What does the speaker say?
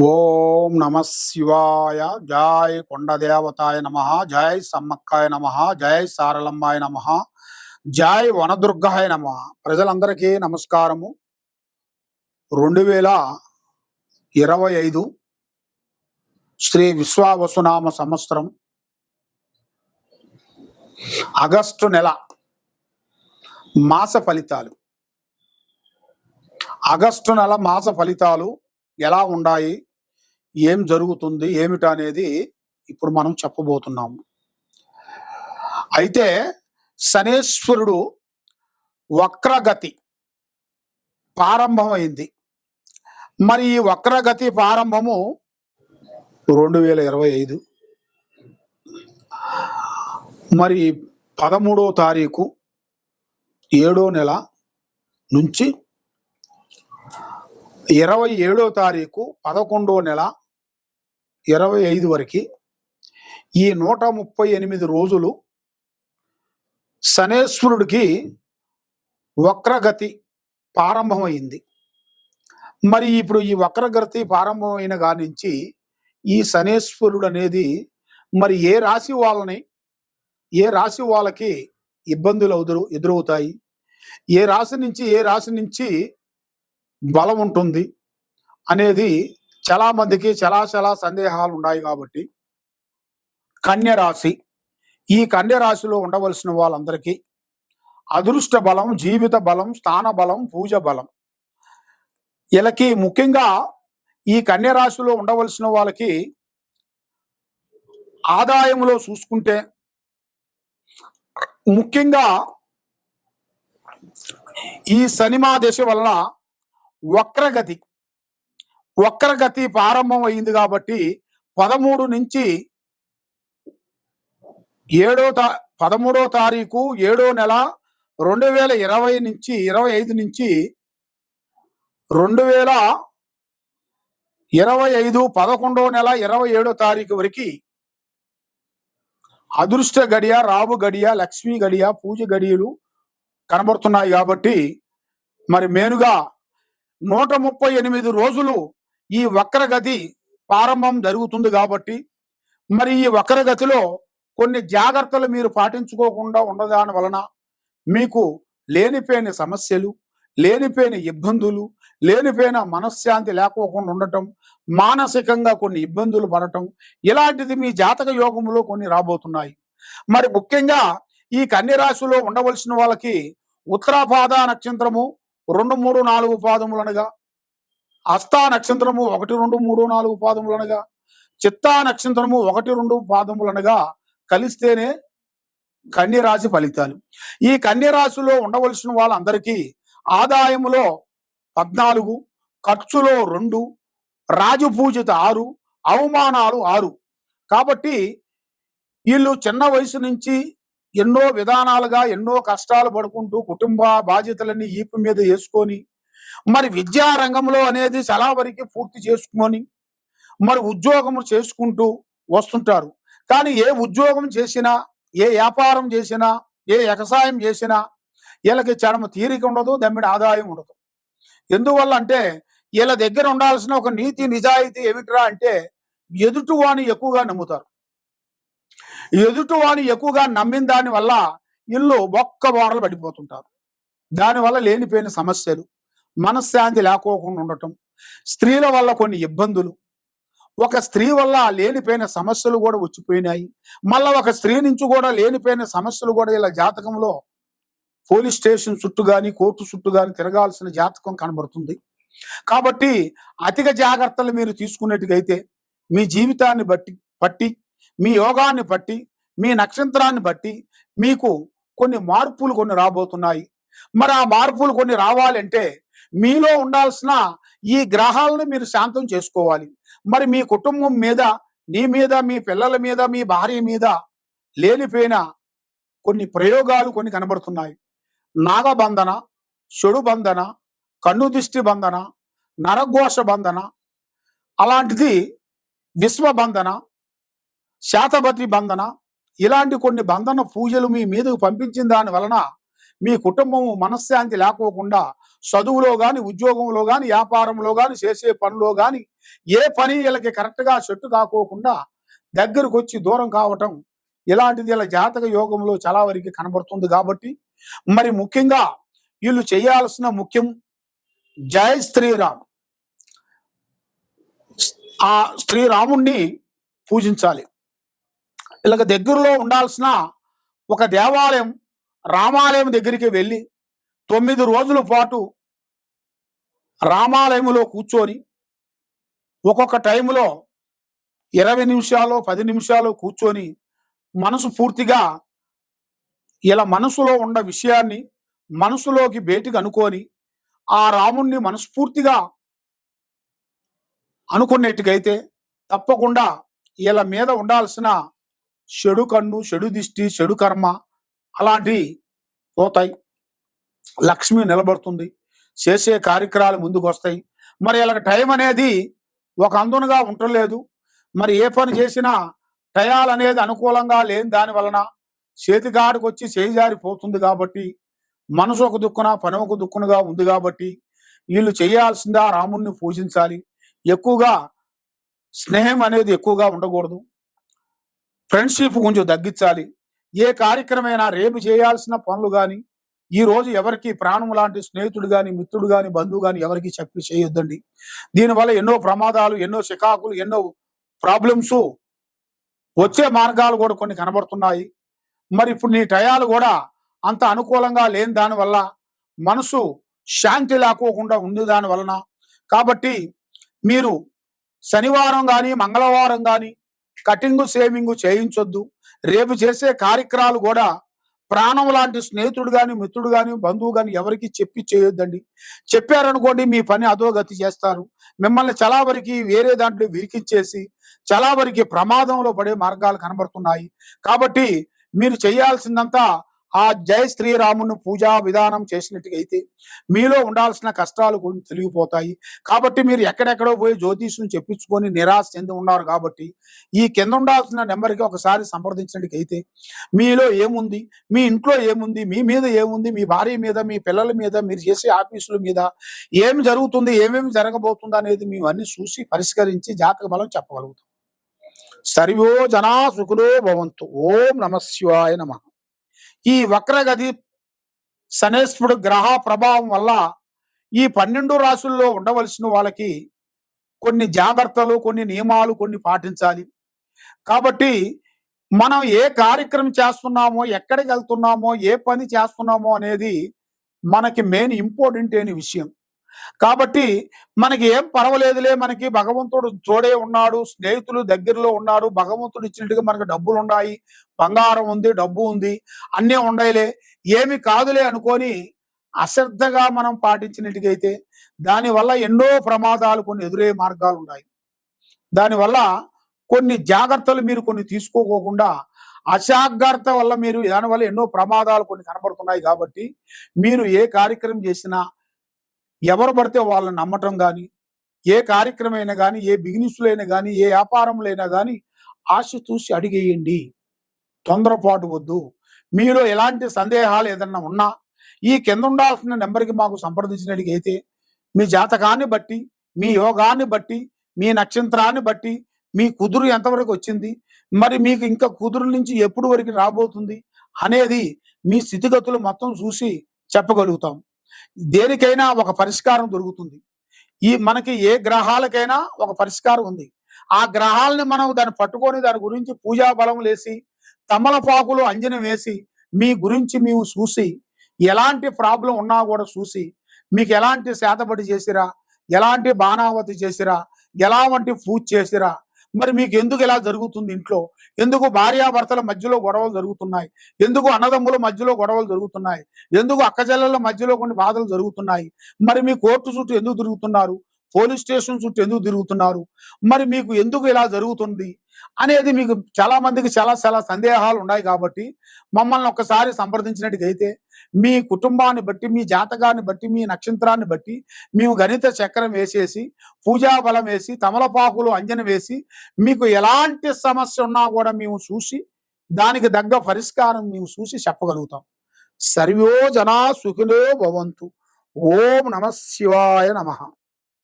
ఓం నమ శివాయ. జై కొండదేవతాయ నమ. జై సమ్మక్కాయ నమ. జై సారలమ్మాయ నమ. జై వనదుర్గాయ నమ. ప్రజలందరికీ నమస్కారము. రెండు వేల ఇరవై ఐదు శ్రీ విశ్వావసునామ సంవత్సరం ఆగస్టు నెల మాస ఫలితాలు. ఆగస్టు నెల మాస ఫలితాలు ఎలా ఉన్నాయి ఏం జరుగుతుంది ఏమిటనేది ఇప్పుడు మనం చెప్పబోతున్నాము. అయితే శనేశ్వరుడు వక్రగతి ప్రారంభమైంది. మరి ఈ వక్రగతి ప్రారంభము రెండు వేల ఇరవై ఐదు. మరి పదమూడో తారీఖు ఏడో నెల నుంచి ఇరవై ఏడో తారీఖు పదకొండో నెల ఇరవై ఐదు వరకు ఈ నూట ముప్పై ఎనిమిది రోజులు శనేశ్వరుడికి వక్రగతి ప్రారంభమైంది. మరి ఇప్పుడు ఈ వక్రగతి ప్రారంభమైన కాడి నుంచి ఈ శనేశ్వరుడు అనేది మరి ఏ రాశి వాళ్ళని ఏ రాశి వాళ్ళకి ఇబ్బందులు ఎదురు ఎదురవుతాయి? ఏ రాశి నుంచి ఏ రాశి నుంచి బలం ఉంటుంది అనేది చాలా మందికి చాలా చాలా సందేహాలు ఉన్నాయి కాబట్టి కన్య రాశి. ఈ కన్య రాశిలో ఉండవలసిన వాళ్ళందరికీ అదృష్ట బలం జీవిత బలం స్థాన బలం పూజ బలం. వీళ్ళకి ముఖ్యంగా ఈ కన్య రాశిలో ఉండవలసిన వాళ్ళకి ఆదాయంలో చూసుకుంటే ముఖ్యంగా ఈ శనిమా దశ వలన వక్రగతి వక్రగతి ప్రారంభం అయింది కాబట్టి పదమూడు నుంచి ఏడో తా పదమూడో తారీఖు ఏడో నెల రెండు వేల ఇరవై నుంచి ఇరవై ఐదు నుంచి రెండు వేల ఇరవై ఐదు పదకొండో నెల ఇరవై ఏడో తారీఖు వరకు అదృష్ట గడియ రాబు గడియ లక్ష్మీ గడియ పూజ గడియలు కనబడుతున్నాయి కాబట్టి మరి మేనుగా నూట ముప్పై ఎనిమిది రోజులు ఈ వక్రగతి ప్రారంభం జరుగుతుంది కాబట్టి మరి ఈ వక్రగతిలో కొన్ని జాగ్రత్తలు మీరు పాటించుకోకుండా ఉండదాని వలన మీకు లేనిపోయిన సమస్యలు లేనిపోయిన ఇబ్బందులు లేనిపోయిన మనశ్శాంతి లేకోకుండా ఉండటం మానసికంగా కొన్ని ఇబ్బందులు పడటం ఇలాంటిది మీ జాతక యోగంలో కొన్ని రాబోతున్నాయి. మరి ముఖ్యంగా ఈ కన్యరాశిలో ఉండవలసిన వాళ్ళకి ఉత్తరాపాద నక్షత్రము రెండు మూడు నాలుగు పాదములనగా హస్తా నక్షత్రము ఒకటి రెండు మూడు నాలుగు పాదములనగా చిత్తా నక్షత్రము ఒకటి రెండు పాదములనగా కలిస్తేనే కన్యరాశి ఫలితాలు. ఈ కన్యరాశిలో ఉండవలసిన వాళ్ళందరికీ ఆదాయములో పద్నాలుగు ఖర్చులో రెండు రాజపూజిత ఆరు అవమానాలు ఆరు. కాబట్టి వీళ్ళు చిన్న వయసు నుంచి ఎన్నో విధానాలుగా ఎన్నో కష్టాలు పడుకుంటూ కుటుంబ బాధ్యతలన్నీ ఈపు మీద వేసుకొని మరి విద్యా రంగంలో అనేది చాలా వరకు పూర్తి చేసుకొని మరి ఉద్యోగం చేసుకుంటూ వస్తుంటారు. కానీ ఏ ఉద్యోగం చేసినా ఏ వ్యాపారం చేసినా ఏ వ్యవసాయం చేసినా వీళ్ళకి చడమ తీరిక ఉండదు దమ్మిడి ఆదాయం ఉండదు. ఎందువల్ల అంటే వీళ్ళ దగ్గర ఉండాల్సిన ఒక నీతి నిజాయితీ ఏమిట్రా అంటే ఎదుటివాణి ఎక్కువగా నమ్ముతారు. ఎదుటివాణి ఎక్కువగా నమ్మిన దాని వల్ల ఇల్లు బొక్క బోడలు పడిపోతుంటారు. దానివల్ల లేనిపోయిన సమస్యలు మనశ్శాంతి లేకోకుండా ఉండటం స్త్రీల వల్ల కొన్ని ఇబ్బందులు. ఒక స్త్రీ వల్ల లేనిపోయిన సమస్యలు కూడా వచ్చిపోయినాయి. మళ్ళా ఒక స్త్రీ నుంచి కూడా లేనిపోయిన సమస్యలు కూడా ఇలా జాతకంలో పోలీస్ స్టేషన్ చుట్టూ కానీ కోర్టు చుట్టూ కానీ తిరగాల్సిన జాతకం కనబడుతుంది. కాబట్టి అధిక జాగ్రత్తలు మీరు తీసుకున్నట్టుగైతే మీ జీవితాన్ని బట్టి పట్టి మీ యోగాన్ని బట్టి మీ నక్షత్రాన్ని బట్టి మీకు కొన్ని మార్పులు కొన్ని రాబోతున్నాయి. మరి ఆ మార్పులు కొన్ని రావాలంటే మీలో ఉండాల్సిన ఈ గ్రహాలను మీరు శాంతం చేసుకోవాలి. మరి మీ కుటుంబం మీద నీ మీద మీ పిల్లల మీద మీ భార్య మీద లేనిపోయిన కొన్ని ప్రయోగాలు కొన్ని కనబడుతున్నాయి. నాగబంధన చెడు బంధన కన్ను దిష్టి బంధన నరఘోష బంధన అలాంటిది విశ్వబంధన శాతపతి బంధన ఇలాంటి కొన్ని బంధన పూజలు మీ మీదకు పంపించిన దాని వలన మీ కుటుంబము మనశ్శాంతి లేకోకుండా చదువులో కానీ ఉద్యోగంలో కానీ వ్యాపారంలో కానీ చేసే పనిలో కానీ ఏ పని వీళ్ళకి కరెక్ట్గా చెట్టు కాకోకుండా దగ్గరకు వచ్చి దూరం కావటం ఇలాంటిది ఇలా జాతక యోగంలో చాలా వరకు కనబడుతుంది కాబట్టి మరి ముఖ్యంగా వీళ్ళు చేయాల్సిన ముఖ్యం జై శ్రీరామ్. ఆ శ్రీరాముణ్ణి పూజించాలి. ఇలాగ దగ్గరలో ఉండాల్సిన ఒక దేవాలయం రామాలయం దగ్గరికి వెళ్ళి తొమ్మిది రోజుల పాటు రామాలయంలో కూర్చొని ఒక్కొక్క టైంలో ఇరవై నిమిషాలు పది నిమిషాలు కూర్చొని మనసు పూర్తిగా ఇలా మనసులో ఉన్న విషయాన్ని మనసులోకి బయటికి అనుకొని ఆ రాముణ్ణి మనస్ఫూర్తిగా అనుకునేట్టుకైతే తప్పకుండా వీళ్ళ మీద ఉండాల్సిన చెడు కన్ను చెడు దిష్టి చెడు కర్మ అలాంటివి పోతాయి. లక్ష్మి నిలబడుతుంది. చేసే కార్యక్రమాలు ముందుకు వస్తాయి మరి వీళ్ళకి టైం అనేది ఒక అందునుగా ఉండలేదు మరి ఏ పని చేసినా టయాలు అనేది అనుకూలంగా లేని దాని వలన చేతికాడికి వచ్చి చేజారిపోతుంది కాబట్టి మనసు ఒక దుక్కున పని ఒక దుక్కునగా ఉంది కాబట్టి వీళ్ళు చేయాల్సిందా రాముణ్ణి పూజించాలి. ఎక్కువగా స్నేహం అనేది ఎక్కువగా ఉండకూడదు. ఫ్రెండ్షిప్ కొంచెం తగ్గించాలి. ఏ కార్యక్రమైనా రేపు చేయాల్సిన పనులు కానీ ఈ రోజు ఎవరికి ప్రాణం లాంటి స్నేహితుడు కానీ మిత్రుడు కానీ బంధువు కానీ ఎవరికి చెప్పి చేయొద్దండి. దీనివల్ల ఎన్నో ప్రమాదాలు ఎన్నో చికాకులు ఎన్నో ప్రాబ్లమ్స్ వచ్చే మార్గాలు కూడా కొన్ని కనబడుతున్నాయి. మరి ఇప్పుడు నీ టయాలు కూడా అంత అనుకూలంగా లేని దానివల్ల మనసు శాంతి లేకోకుండా ఉంది దాని వలన. కాబట్టి మీరు శనివారం కానీ మంగళవారం కానీ కటింగ్ సేవింగ్ చేయించొద్దు. రేపు చేసే కార్యక్రమాలు కూడా ప్రాణం లాంటి స్నేహితుడు కానీ మిత్రుడు కానీ బంధువు కానీ ఎవరికి చెప్పి చేయొద్దండి. చెప్పారనుకోండి మీ పని అధోగతి చేస్తారు. మిమ్మల్ని చలావరికి వేరే దాంట్లో విరికించేసి చాలా ప్రమాదంలో పడే మార్గాలు కనబడుతున్నాయి. కాబట్టి మీరు చేయాల్సిందంతా ఆ జై శ్రీరామును పూజా విధానం చేసినట్టుగా అయితే మీలో ఉండాల్సిన కష్టాలు కొన్ని తొలగిపోతాయి. కాబట్టి మీరు ఎక్కడెక్కడో పోయి జ్యోతిష్ను చెప్పించుకొని నిరాశ చెంది ఉన్నారు కాబట్టి ఈ కింద ఉండాల్సిన నెంబర్కి ఒకసారి సంప్రదించినట్టుకైతే మీలో ఏముంది? మీ ఇంట్లో ఏముంది? మీ మీద ఏముంది? మీ భార్య మీద మీ పిల్లల మీద మీరు చేసే ఆఫీసుల మీద ఏమి జరుగుతుంది? ఏమేమి జరగబోతుంది అనేది మేము అన్ని చూసి పరిష్కరించి జాతక బలం చెప్పగలుగుతాం. సర్వో జనా సుఖులో భవంతు. ఓం నమ శివాయ నమ. ఈ వక్రగది శనేశ్వరుడు గ్రహ ప్రభావం వల్ల ఈ పన్నెండు రాసుల్లో ఉండవలసిన వాళ్ళకి కొన్ని జాగ్రత్తలు కొన్ని నియమాలు కొన్ని పాటించాలి. కాబట్టి మనం ఏ కార్యక్రమం చేస్తున్నామో ఎక్కడికి వెళ్తున్నామో ఏ పని చేస్తున్నామో అనేది మనకి మెయిన్ ఇంపార్టెంట్ అయిన విషయం. కాబట్టి మనకి ఏం పర్వాలేదులే మనకి భగవంతుడు తోడే ఉన్నాడు స్నేహితులు దగ్గరలో ఉన్నారు భగవంతుడు ఇచ్చినట్టుగా మనకి డబ్బులు ఉన్నాయి బంగారం ఉంది డబ్బు ఉంది అన్నీ ఉన్నాయిలే. ఏమి కాదులే అనుకొని అశ్రద్ధగా మనం పాటించినట్టుగైతే దానివల్ల ఎన్నో ప్రమాదాలు కొన్ని ఎదురయ్యే మార్గాలు ఉన్నాయి దానివల్ల కొన్ని జాగ్రత్తలు మీరు కొన్ని తీసుకోకోకుండా అజాగ్రత్త వల్ల మీరు దానివల్ల ఎన్నో ప్రమాదాలు కొన్ని కనబడుతున్నాయి కాబట్టి మీరు ఏ కార్యక్రమం చేసినా ఎవరు పడితే వాళ్ళని నమ్మటం కానీ ఏ కార్యక్రమం కానీ ఏ బిజినెస్లైనా అయినా కానీ ఏ వ్యాపారంలో అయినా కానీ ఆశ చూసి అడిగేయండి. తొందరపాటు వద్దు. మీలో ఎలాంటి సందేహాలు ఏదన్నా ఉన్నా ఈ కింద ఉండాల్సిన నెంబర్కి మాకు సంప్రదించినట్టుగైతే మీ జాతకాన్ని బట్టి మీ యోగాన్ని బట్టి మీ నక్షత్రాన్ని బట్టి మీ కుదురు ఎంతవరకు వచ్చింది మరి మీకు ఇంకా కుదురు నుంచి ఎప్పుడు వరకు రాబోతుంది అనేది మీ స్థితిగతులు మొత్తం చూసి చెప్పగలుగుతాం. దేనికైనా ఒక పరిష్కారం దొరుకుతుంది. ఈ మనకి ఏ గ్రహాలకైనా ఒక పరిష్కారం ఉంది. ఆ గ్రహాలని మనం దాన్ని పట్టుకొని దాని గురించి పూజా బలం లేసి తమలపాకులు అంజనం వేసి మీ గురించి మేము చూసి ఎలాంటి ప్రాబ్లం ఉన్నా కూడా చూసి మీకు ఎలాంటి శాతపడి చేసిరా ఎలాంటి బాణావతి చేసిరా ఎలా వంటి పూజ చేసిరా మరి మీకు ఎందుకు ఇలా జరుగుతుంది ఇంట్లో? ఎందుకు భార్యాభర్తల మధ్యలో గొడవలు జరుగుతున్నాయి? ఎందుకు అన్నదమ్ముల మధ్యలో గొడవలు జరుగుతున్నాయి? ఎందుకు అక్కజల్లల మధ్యలో కొన్ని బాధలు జరుగుతున్నాయి? మరి మీ కోర్టు చుట్టూ ఎందుకు తిరుగుతున్నారు? పోలీస్ స్టేషన్ చుట్టూ ఎందుకు తిరుగుతున్నారు? మరి మీకు ఎందుకు ఇలా జరుగుతుంది? అనేది మీకు చాలా మందికి చాలా చాలా సందేహాలు ఉన్నాయి కాబట్టి మమ్మల్ని ఒక్కసారి సంప్రదించినట్టుగైతే మీ కుటుంబాన్ని బట్టి మీ జాతకాన్ని బట్టి మీ నక్షత్రాన్ని బట్టి మేము గణిత చక్రం వేసేసి పూజా బలం వేసి తమలపాకులు అంజన వేసి మీకు ఎలాంటి సమస్య ఉన్నా కూడా మేము చూసి దానికి తగ్గ పరిష్కారం మేము చూసి చెప్పగలుగుతాం. సర్వో జనా సుఖిలో భవంతు. ఓం నమ శివాయ నమః.